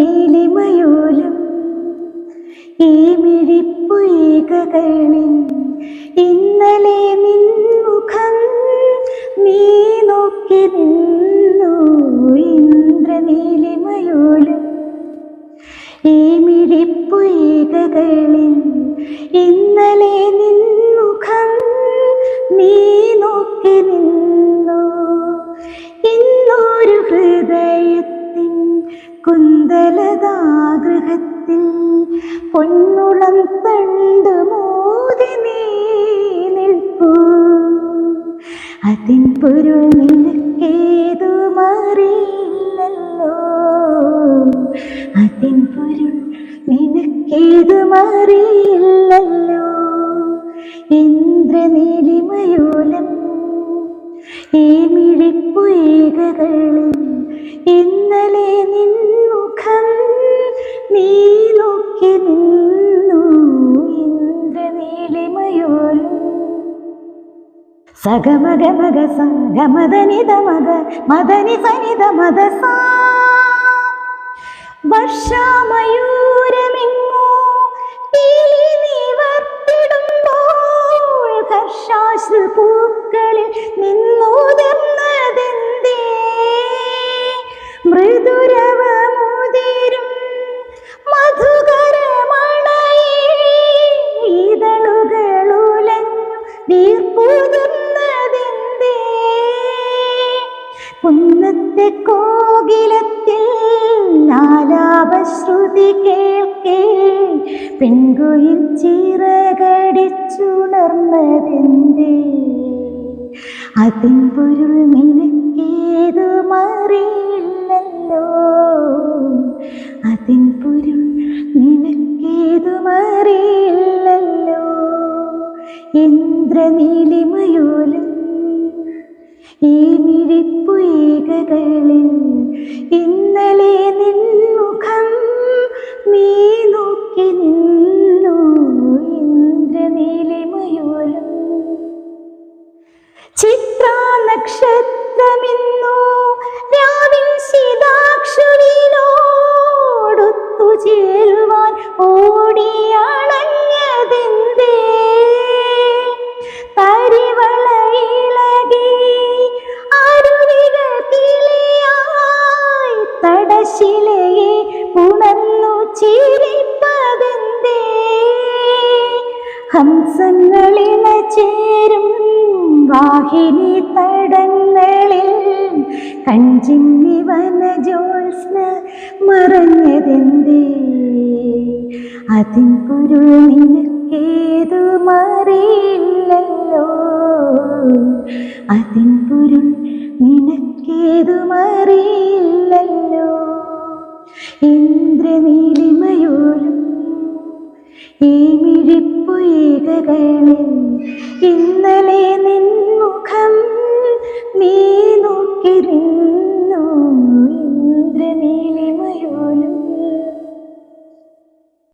ഇന്ദ്രനീലിമയൂലം ഈ മിഴിപ്പുയകകളിൽ ഇന്നലെ നീ നോക്കി നിന്നു മിഴിപ്പൊയ്കകളിൽ ഇന്നലെ നിൻ മുഖം നീ നോക്കി നിന്നു. ഇന്നൊരു ഹൃദയത്തിൻ കുന്തലതാഗ്രഹത്തിൽ പൊന്നുളം തണ്ട് മോതി നീ നിൽപ്പൂ. അതിൻ പൊരുൾ നിനക്കേതു മാറിയില്ലല്ലോ അതിൻ മാറിയില്ലല്ലോ. ഇന്ദ്രനീലിമയോലം ഈ മിഴിപ്പുയകളിൽ ഇന്നലെ നിൻമുഖം നീ നോക്കി നിന്നു. ഇന്ദ്രനീലിമയോലം സഗമഗമഗ സഗമദനിത മഗ മദനി സനിത മദസ സാ മൃദുരവമുതിരും മധുകരമണയിതളുകളുലഞ്ഞു വീർപ്പുതിർന്നതെന്തേ കുന്നത്തെ കോകിലത്തിൽ നാലാപശ്രുതി കേൾക്കേ പെൺകുയിൽ ചിറകടിച്ചുണർന്നതെന്തേ? അതിൻ പൊരുൾ നിനക്കേതു അതിൻ നിനക്കേതുമറിയില്ലല്ലോ. നിനക്കേതു മാറിയില്ലല്ലോ ഇന്ദ്രനീലിമയോലും ഈ മിഴിപ്പുയകളിൽ ഇന്നലെ ഹംസങ്ങളിണ ചേരും വാഹിനി തടങ്ങളിൽ കഞ്ചിങ്ങി വനജോത്സ്ന മറഞ്ഞതെന്തേ? അതിൻ പൊരുൾ നിനക്കേതു മാറിയില്ലല്ലോ? അതിൻ പൊരുൾ നിനക്കേതു ഈ മിഴിപ്പൊയ്കകളിൽ ഇന്നലെ നിൻമുഖം നീ നോക്കി നിന്നു ഇന്ദ്രനീലി